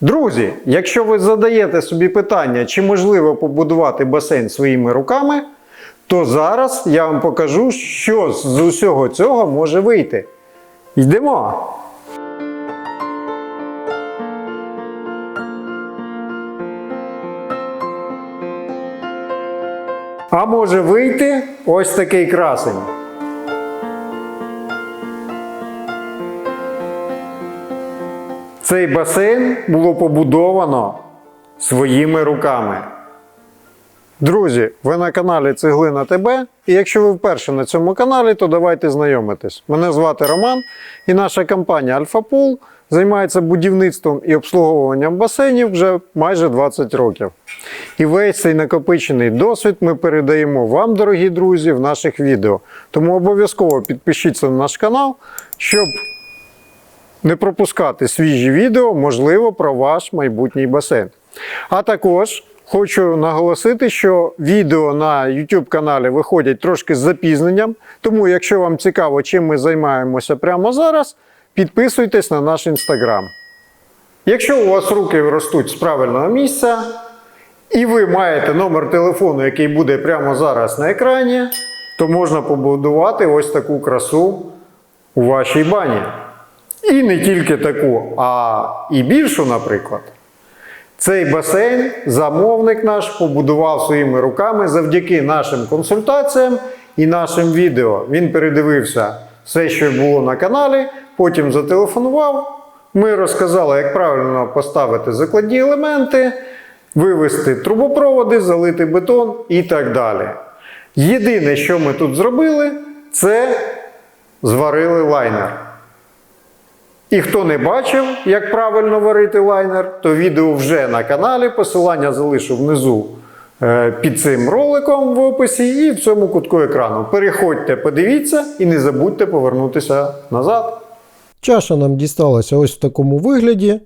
Друзі, якщо ви задаєте собі питання, чи можливо побудувати басейн своїми руками, то зараз я вам покажу, що з усього цього може вийти. Йдемо! А може вийти ось такий красень. Цей басейн було побудовано своїми руками. Друзі, ви на каналі Цеглина ТБ. І якщо ви вперше на цьому каналі, то давайте знайомитись. Мене звати Роман і наша компанія Альфапул займається будівництвом і обслуговуванням басейнів вже майже 20 років. І весь цей накопичений досвід ми передаємо вам, дорогі друзі, в наших відео. Тому обов'язково підпишіться на наш канал, щоб не пропускати свіжі відео, можливо, про ваш майбутній басейн. А також хочу наголосити, що відео на YouTube каналі виходять трошки з запізненням. Тому, якщо вам цікаво, чим ми займаємося прямо зараз, підписуйтесь на наш інстаграм. Якщо у вас руки ростуть з правильного місця, і ви маєте номер телефону, який буде прямо зараз на екрані, то можна побудувати ось таку красу у вашій бані. І не тільки таку, а і більшу, наприклад. Цей басейн замовник наш побудував своїми руками завдяки нашим консультаціям і нашим відео. Він передивився все, що було на каналі, потім зателефонував. Ми розказали, як правильно поставити закладні елементи, вивести трубопроводи, залити бетон і так далі. Єдине, що ми тут зробили, це зварили лайнер. І хто не бачив, як правильно варити лайнер, то відео вже на каналі. Посилання залишу внизу е, під цим роликом в описі і в цьому кутку екрану. Переходьте, подивіться і не забудьте повернутися назад. Чаша нам дісталася ось в такому вигляді.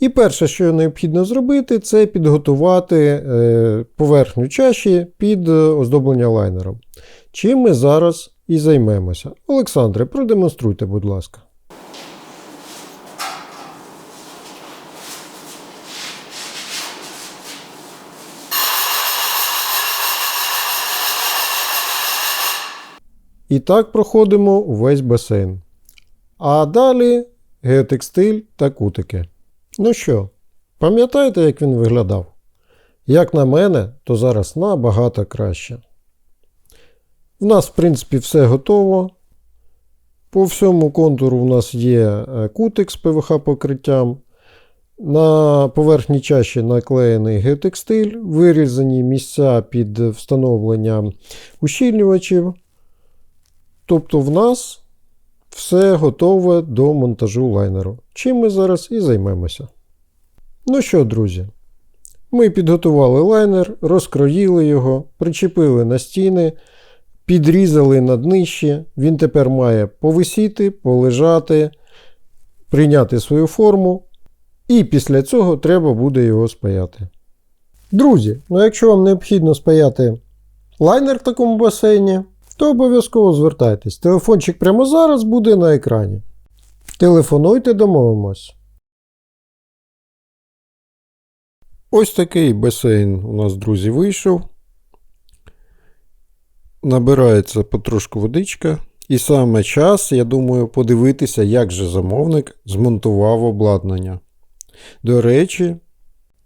І перше, що необхідно зробити, це підготувати е, поверхню чаші під е, оздоблення лайнером. Чим ми зараз і займемося. Олександре, продемонструйте, будь ласка. І так проходимо увесь басейн. А далі геотекстиль та кутики. Ну що, пам'ятаєте, як він виглядав? Як на мене, то зараз набагато краще. В нас, в принципі, все готово. По всьому контуру в нас є е, кутик з ПВХ покриттям. На поверхні чаші наклеєний геотекстиль, вирізані місця під встановлення ущільнювачів. Тобто в нас все готове до монтажу лайнеру. Чим ми зараз і займемося. Ну що, друзі, ми підготували лайнер, розкроїли його, причепили на стіни, підрізали на днище. Він тепер має повисіти, полежати, прийняти свою форму. І після цього треба буде його спаяти. Друзі, ну якщо вам необхідно спаяти лайнер в такому басейні, то обов'язково звертайтесь. Телефончик прямо зараз буде на екрані. Телефонуйте, домовимось. Ось такий басейн у нас, друзі, вийшов. Набирається потрошку водичка. І саме час, я думаю, подивитися, як же замовник змонтував обладнання. До речі,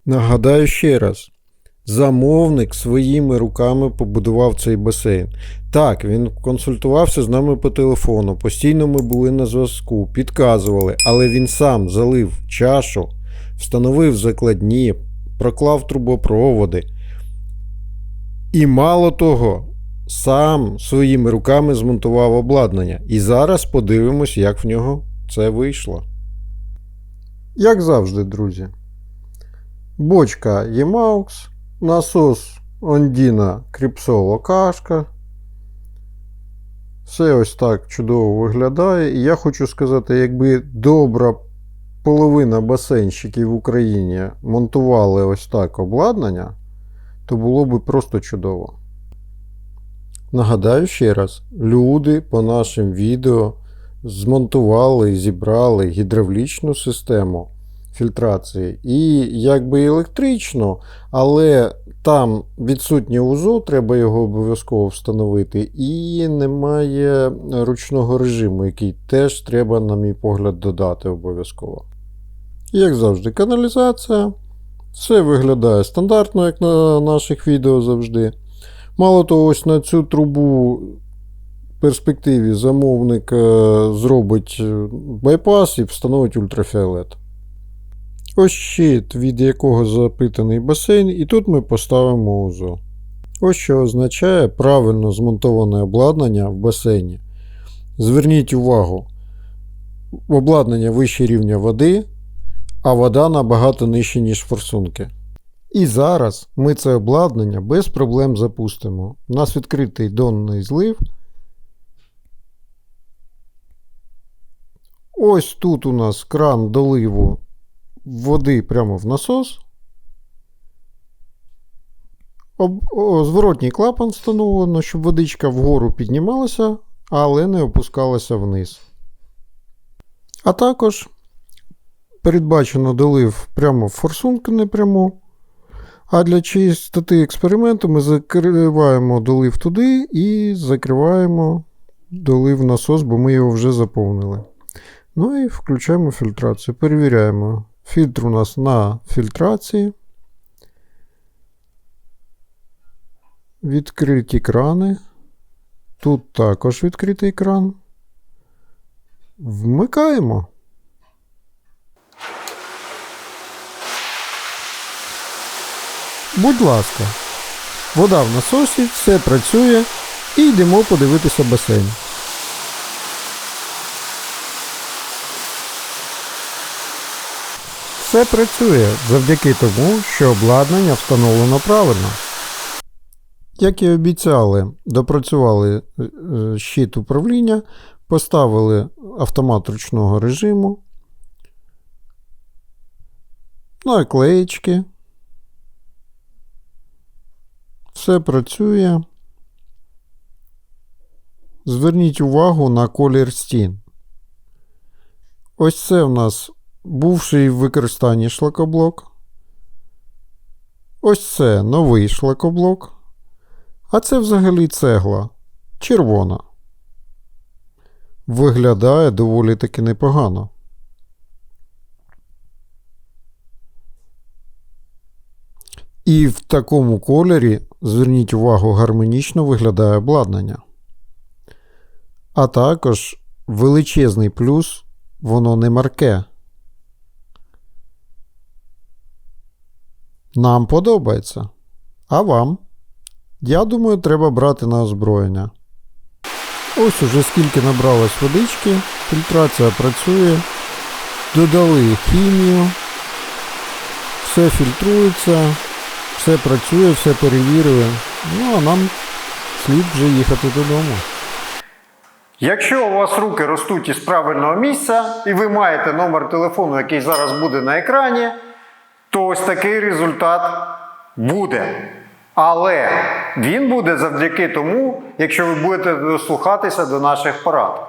нагадаю ще раз. Замовник своїми руками побудував цей басейн. Так, він консультувався з нами по телефону, постійно ми були на зв'язку, підказували, але він сам залив чашу, встановив закладні, проклав трубопроводи. І мало того, сам своїми руками змонтував обладнання. І зараз подивимось, як в нього це вийшло. Як завжди, друзі. Бочка Ємаукс, насос Ондіна Кріпсоло Кашка. Все ось так чудово виглядає. І я хочу сказати, якби добра половина басейнщиків в Україні монтували ось так обладнання, то було б просто чудово. Нагадаю ще раз, люди по нашим відео змонтували і зібрали гідравлічну систему фільтрації, і якби електрично, але там відсутнє УЗО, треба його обов'язково встановити, і немає ручного режиму, який теж треба, на мій погляд, додати обов'язково. Як завжди, каналізація. Все виглядає стандартно, як на наших відео завжди. Мало того, ось на цю трубу в перспективі замовник е, зробить байпас і встановить ультрафіолет. Ось щит, від якого запитаний басейн, і тут ми поставимо УЗО. Ось що означає правильно змонтоване обладнання в басейні. Зверніть увагу, обладнання вище рівня води, а вода набагато нижче, ніж форсунки. І зараз ми це обладнання без проблем запустимо. У нас відкритий донний злив. Ось тут у нас кран доливу води прямо в насос. Об, о, зворотній клапан встановлено, щоб водичка вгору піднімалася, але не опускалася вниз. А також передбачено долив прямо в форсунку непряму. А для чистоти експерименту ми закриваємо долив туди і закриваємо долив насос, бо ми його вже заповнили. Ну і включаємо фільтрацію. Перевіряємо. Фільтр у нас на фільтрації. Відкриті крани. Тут також відкритий кран. Вмикаємо. Будь ласка, вода в насосі, все працює і йдемо подивитися басейн. Все працює завдяки тому, що обладнання встановлено правильно. Як і обіцяли, допрацювали е, е, щит управління, поставили автомат ручного режиму, наклеєчки. Все працює. Зверніть увагу на колір стін. Ось це в нас бувший в використанні шлакоблок. Ось це новий шлакоблок. А це взагалі цегла червона. Виглядає доволі таки непогано. І в такому кольорі, зверніть увагу, гармонічно виглядає обладнання. А також величезний плюс, воно не марке. Нам подобається. А вам? Я думаю, треба брати на озброєння. Ось уже скільки набралось водички, фільтрація працює. Додали хімію. Все фільтрується, все працює, все перевірили. Ну, а нам слід вже їхати додому. Якщо у вас руки ростуть із правильного місця, і ви маєте номер телефону, який зараз буде на екрані, то ось такий результат буде. Але він буде завдяки тому, якщо ви будете дослухатися до наших порад.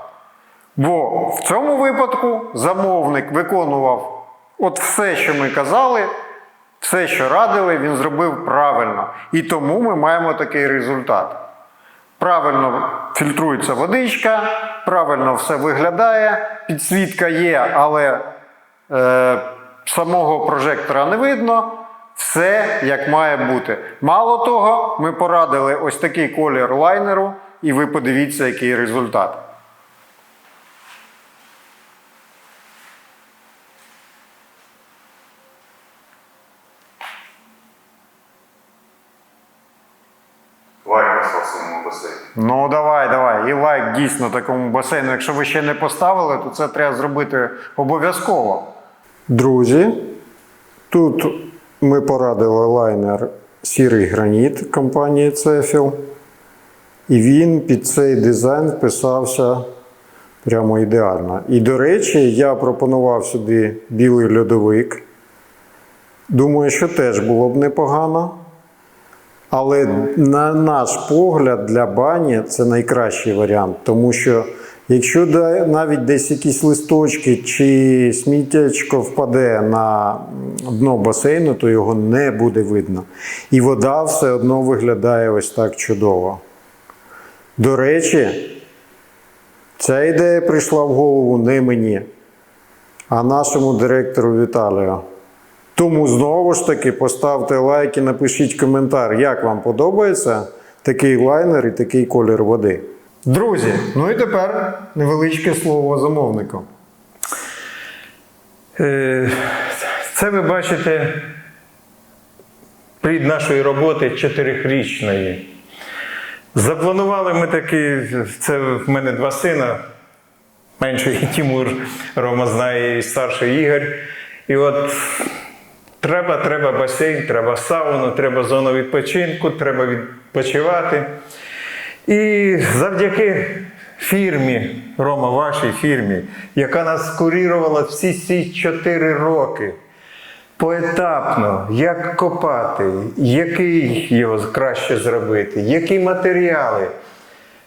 Бо в цьому випадку замовник виконував от все, що ми казали, все, що радили, він зробив правильно. І тому ми маємо такий результат. Правильно фільтрується водичка, правильно все виглядає, підсвітка є, але е, самого прожектора не видно. Все як має бути. Мало того, ми порадили ось такий колір лайнеру, і ви подивіться, який результат. Лайк на своєму басейні. Ну давай, давай. І лайк дійсно такому басейну. Якщо ви ще не поставили, то це треба зробити обов'язково. Друзі, тут ми порадили лайнер сірий граніт компанії Cefil. І він під цей дизайн вписався прямо ідеально. І, до речі, я пропонував сюди білий льодовик. Думаю, що теж було б непогано. Але на наш погляд для бані це найкращий варіант, тому що Якщо навіть десь якісь листочки чи сміттячко впаде на дно басейну, то його не буде видно. І вода все одно виглядає ось так чудово. До речі, ця ідея прийшла в голову не мені, а нашому директору Віталію. Тому знову ж таки поставте лайк і напишіть коментар, як вам подобається такий лайнер і такий колір води. Друзі, ну і тепер невеличке слово замовнику. Е, Це ви бачите плід нашої роботи чотирихрічної. Запланували ми таки, це в мене два сина, менший Тимур, Рома знає, і старший Ігор. І от треба, треба басейн, треба сауну, треба зону відпочинку, треба відпочивати. І завдяки фірмі, Рома, вашій фірмі, яка нас курірувала всі ці чотири роки, поетапно, як копати, який його краще зробити, які матеріали.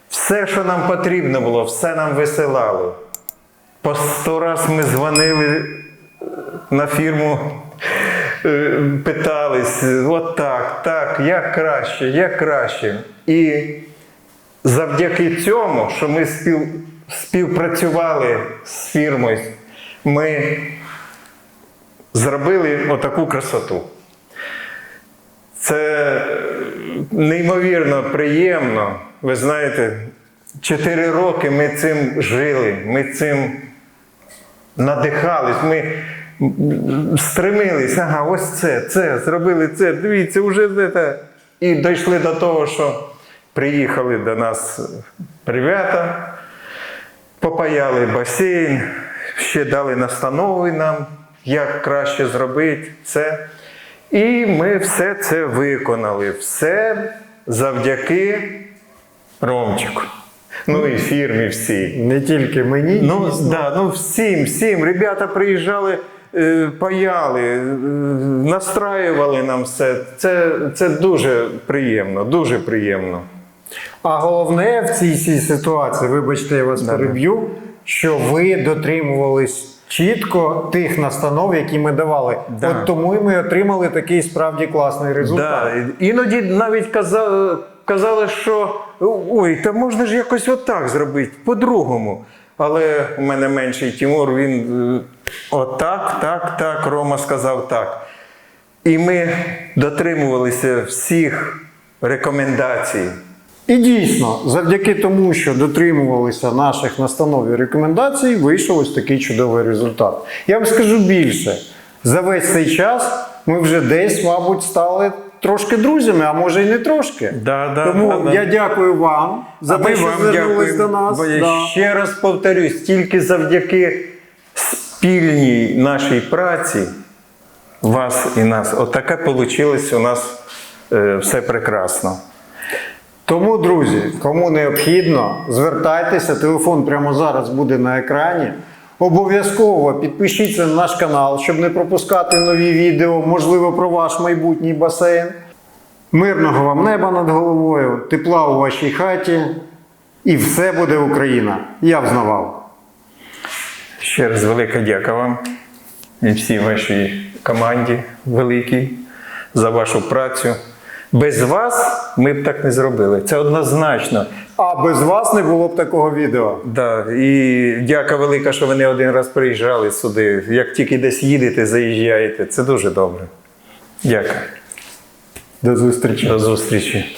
Все, що нам потрібно було, все нам висилали. По сто раз ми дзвонили на фірму, е, питались, от так, так, як краще, як краще. І завдяки цьому, що ми спів, співпрацювали з фірмою, ми зробили отаку красоту. Це неймовірно приємно. Ви знаєте, чотири роки ми цим жили, ми цим надихались, ми стремились, ага, ось це, це, зробили це, дивіться, вже це. І дійшли до того, що приїхали до нас ребята, попаяли басейн, ще дали настанови нам, як краще зробити це. І ми все це виконали. Все завдяки Ромчику. Ну і фірмі всій. Не тільки мені, Ну, дійсно. да, ну всім, всім. Ребята приїжджали, е, паяли, е, настраювали нам все. Це, це дуже приємно, дуже приємно. А головне в цій цій ситуації, вибачте, я вас переб'ю, що ви дотримувались чітко тих настанов, які ми давали. Да. От тому і ми отримали такий справді класний результат. Да, іноді навіть казали, казали, що ой, та можна ж якось отак зробити, по-другому. Але у мене менший Тимур, він е, отак, так, так, Рома сказав так. І ми дотримувалися всіх рекомендацій. І дійсно, завдяки тому, що дотримувалися наших настанов і рекомендацій, вийшов ось такий чудовий результат. Я вам скажу більше: за весь цей час ми вже десь, мабуть, стали трошки друзями, а може й не трошки. Да, да, тому да, да. я дякую вам за а те, що звернулись до нас. Бо я Да. ще раз повторюсь, тільки завдяки спільній нашій праці, вас і нас, отаке вийшло у нас е, все прекрасно. Тому, друзі, кому необхідно, звертайтеся, телефон прямо зараз буде на екрані. Обов'язково підпишіться на наш канал, щоб не пропускати нові відео, можливо, про ваш майбутній басейн. Мирного вам неба над головою, тепла у вашій хаті. І все буде Україна. Я взнавав. Ще раз велика дяка вам і всій вашій команді великій за вашу працю. Без вас ми б так не зробили. Це однозначно. А без вас не було б такого відео. Да, і дяка велика, що ви не один раз приїжджали сюди. Як тільки десь їдете, заїжджаєте. Це дуже добре. Дякую. До зустрічі. До зустрічі.